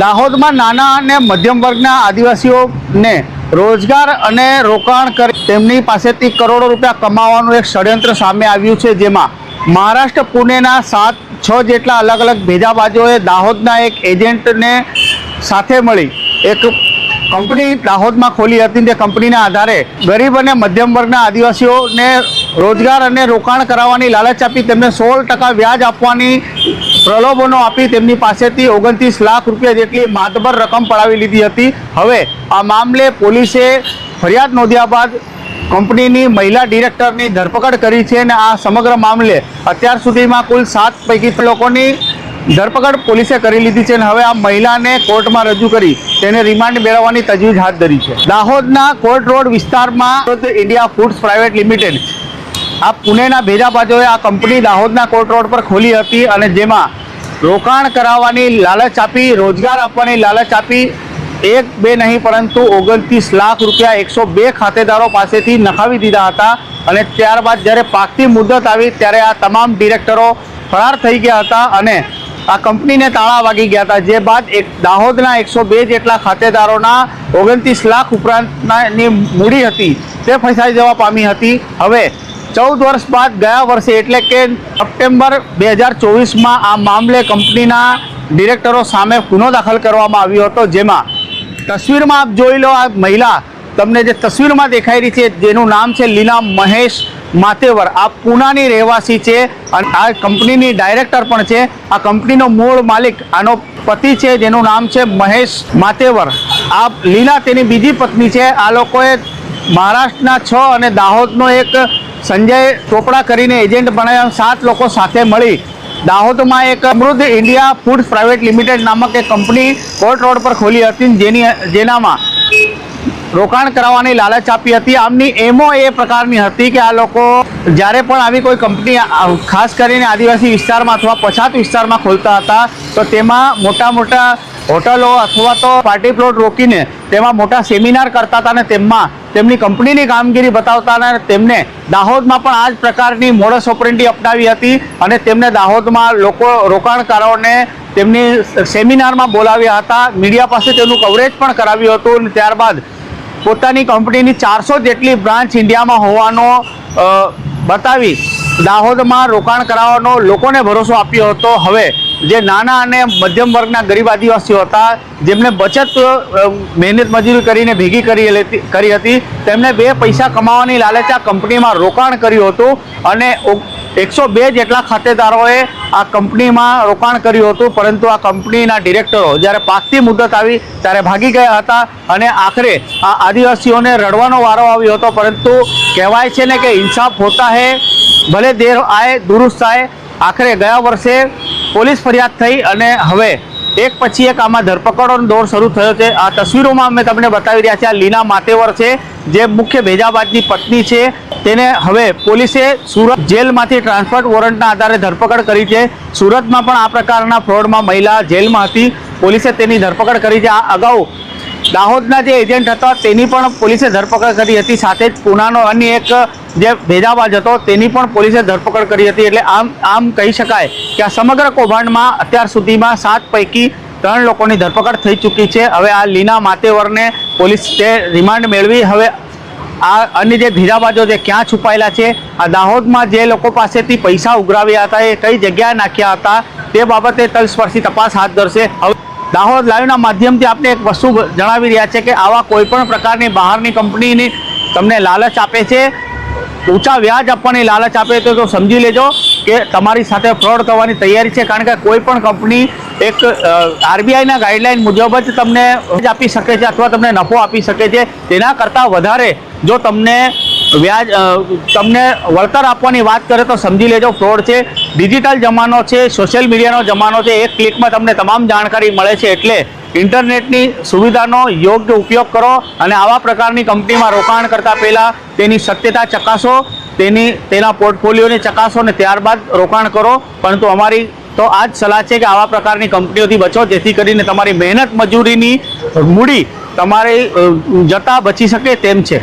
દાહોદમાં નાના અને મધ્યમ વર્ગના આદિવાસીઓને રોજગાર અને રોકાણ કરી તેમની પાસેથી કરોડો રૂપિયા કમાવાનું એક ષડયંત્ર સામે આવ્યું છે, જેમાં મહારાષ્ટ્ર, પુણેના સાત, છ જેટલા અલગ અલગ ભેજાબાજોએ દાહોદના એક એજન્ટને સાથે મળી એક કંપની દાહોદમાં ખોલી હતી તે કંપનીના આધારે ગરીબ અને મધ્યમ વર્ગના આદિવાસીઓને રોજગાર અને રોકાણ કરાવવાની લાલચ આપી તેમને સોળ ટકા વ્યાજ આપવાની પ્રલોભનો આપી તેમની પાસેથી ઓગણત્રીસ લાખ રૂપિયા જેટલી માતબર રકમ પડાવી લીધી હતી. હવે આ મામલે પોલીસે ફરિયાદ નોંધ્યા બાદ કંપનીની મહિલા ડિરેક્ટરની ધરપકડ કરી છે અને આ સમગ્ર મામલે અત્યાર સુધીમાં કુલ સાત પૈકી લોકોની ધરપકડ પોલીસે કરી લીધી છે અને હવે આ મહિલાને કોર્ટમાં રજૂ કરી તેને રિમાન્ડ મેળવવાની તજવીજ હાથ ધરી છે. દાહોદના કોર્ટ રોડ વિસ્તારમાં ઇન્ડિયા ફૂડ્સ પ્રાઇવેટ લિમિટેડ આ પુણેના ભેજાબાજોએ આ કંપની દાહોદના કોર્ટ રોડ પર ખોલી હતી અને જેમાં રોકાણ કરાવવાની લાલચ આપી, રોજગાર આપવાની લાલચ આપી, એક બે નહીં પરંતુ ઓગણત્રીસ લાખ રૂપિયા એકસો બે ખાતેદારો પાસેથી નખાવી દીધા હતા અને ત્યારબાદ જ્યારે પાકતી મુદત આવી ત્યારે આ તમામ ડિરેક્ટરો ફરાર થઈ ગયા હતા અને આ કંપનીને તાળા વાગી ગયા હતા. જે બાદ એક દાહોદના એકસો બે જેટલા ખાતેદારોના ઓગણત્રીસ લાખ ઉપરાંતની મૂડી હતી તે ફસાઈ જવા પામી હતી. હવે ચૌદ વર્ષ બાદ ગયા વર્ષે એટલે કે સપ્ટેમ્બર બે હજાર ચોવીસમાં આ મામલે કંપનીના ડિરેક્ટરો સામે ગુનો દાખલ કરવામાં આવ્યો હતો, જેમાં તસવીરમાં આપ જોઈ લો આ મહિલા તમને જે તસવીરમાં દેખાઈ રહી છે, જેનું નામ છે લીલા મહેશ માતેવર. આ પૂનાની રહેવાસી છે અને આ કંપનીની ડાયરેક્ટર પણ છે. આ કંપનીનો મૂળ માલિક, આનો પતિ છે, જેનું નામ છે મહેશ માતેવર. આ લીલા તેની બીજી પત્ની છે. આ લોકોએ મહારાષ્ટ્રના છ અને દાહોદનો એક સંજય ચોપડા કરીને એજન્ટ બનાવ્યા સાત લોકો સાથે મળી. દાહોદમાં એક Amrit India food private limited નામક એક કંપની કોર્ટ રોડ પર ખોલી હતી. જેની, જેનામાં રોકાણ કરાવવાની લાલચ આપી હતી. આમની એમો એ પ્રકારની હતી કે આ લોકો જ્યારે પણ આવી કોઈ કંપની ખાસ કરીને આદિવાસી વિસ્તારમાં અથવા પછાત વિસ્તારમાં ખોલતા હતા, તો તેમાં મોટા મોટા હોટલો અથવા તો પાર્ટી પ્લોટ રોકીને તેમાં મોટા સેમિનાર કરતા હતા અને તેમાં તેમની કંપનીની કામગીરી બતાવતા અને તેમને દાહોદમાં પણ આ જ પ્રકારની મોડસ ઓપરેન્ટી અપનાવી હતી અને તેમને દાહોદમાં લોકો રોકાણકારોને તેમની સેમિનારમાં બોલાવ્યા હતા. મીડિયા પાસે તેનું કવરેજ પણ કરાવ્યું હતું અને ત્યારબાદ પોતાની કંપનીની ચારસો જેટલી બ્રાન્ચ ઇન્ડિયામાં હોવાનો બતાવી દાહોદમાં રોકાણ કરાવવાનો લોકોને ભરોસો આપ્યો હતો. હવે જે નાના અને મધ્યમ વર્ગના ગરીબ આદિવાસીઓ હતા, જેમને બચત મહેનત મજૂરી કરીને ભેગી કરી કરી હતી તેમણે બે પૈસા કમાવાની લાલચ આ કંપનીમાં રોકાણ કર્યું હતું અને એકસો બે જેટલા ખાતેદારોએ આ કંપનીમાં રોકાણ કર્યું હતું, પરંતુ આ કંપનીના ડિરેક્ટરો જ્યારે પાકતી મુદત આવી ત્યારે ભાગી ગયા હતા અને આખરે આ આદિવાસીઓને રડવાનો વારો આવ્યો હતો, પરંતુ કહેવાય છે ને કે ઇન્સાફ હોતા હે, ભલે દેર આય, દુરુસ્ત આય આખરે ગયા વર્ષે પોલીસ ફરિયાદ થઈ અને હવે એક પછી એક આમાં ધરપકડોનો દોર શરૂ થયો છે. આ તસવીરોમાં અમે તમને બતાવી રહ્યા છીએ, આ લીના માતેવર છે, જે મુખ્ય ભેજાબાદની પત્ની છે. તેને હવે પોલીસે સુરત જેલમાંથી ટ્રાન્સફર વોરંટના આધારે ધરપકડ કરી છે. સુરતમાં પણ આ પ્રકારના ફ્રોડમાં મહિલા જેલમાં હતી. પોલીસે તેની ધરપકડ કરી છે. આ અગાઉ દાહોદના જે એજન્ટ હતા, તેની પણ પોલીસે ધરપકડ કરી હતી. સાથે જ પૂનાનો અન્ય એક જે ભેજાબાજ હતો, તેની પણ પોલીસે ધરપકડ કરી હતી. એટલે આમ આમ કહી શકાય કે આ સમગ્ર કૌભાંડમાં અત્યાર સુધીમાં સાત પૈકી ત્રણ લોકોની ધરપકડ થઈ ચૂકી છે. હવે આ લીના માતેવરને પોલીસ તે રિમાન્ડ મેળવી. હવે આ અન્ય જે ધીરાબાજો જે ક્યાં છુપાયેલા છે? આ દાહોદમાં જે લોકો પાસેથી પૈસા ઉઘરાવ્યા હતા, એ કઈ જગ્યાએ નાખ્યા હતા? તે બાબતે તલસ્પર્શી તપાસ હાથ ધરશે. હવે દાહોદ લાઈવના માધ્યમથી આપણે એક વસ્તુ જણાવી રહ્યા છે કે આવા કોઈપણ પ્રકારની બહારની કંપનીની તમને લાલચ આપે છે. ઊંચા વ્યાજ આપવાની લાલચ આપે તો સમજી લેજો કે તમારી સાથે ફ્રોડ થવાની તૈયારી છે કારણ કે કોઈ પણ કંપની એક આરબીઆઈના ગાઈડલાઈન મુજબ જ તમને આપી શકે છે અથવા તમને નફો આપી શકે છે. તેના કરતાં વધારે જો તમને વ્યાજ તમને વળતર આપવાની વાત કરે તો સમજી લેજો ફ્રોડ છે ડિજિટલ જમાનો છે સોશિયલ મીડિયાનો જમાનો છે, એક ક્લિકમાં તમને તમામ જાણકારી મળે છે, એટલે ઇન્ટરનેટની સુવિધાનો યોગ્ય ઉપયોગ કરો અને આવા પ્રકારની કંપનીમાં રોકાણ કરતાં પહેલાં તેની સત્યતા ચકાસો, તેની, તેના પોર્ટફોલિયોને ચકાસો અને ત્યારબાદ રોકાણ કરો. પરંતુ અમારી તો આ જ સલાહ છે કે આવા પ્રકારની કંપનીઓથી બચો, જેથી કરીને તમારી મહેનત મજૂરીની મૂડી તમારી જતાં બચી શકે તેમ છે.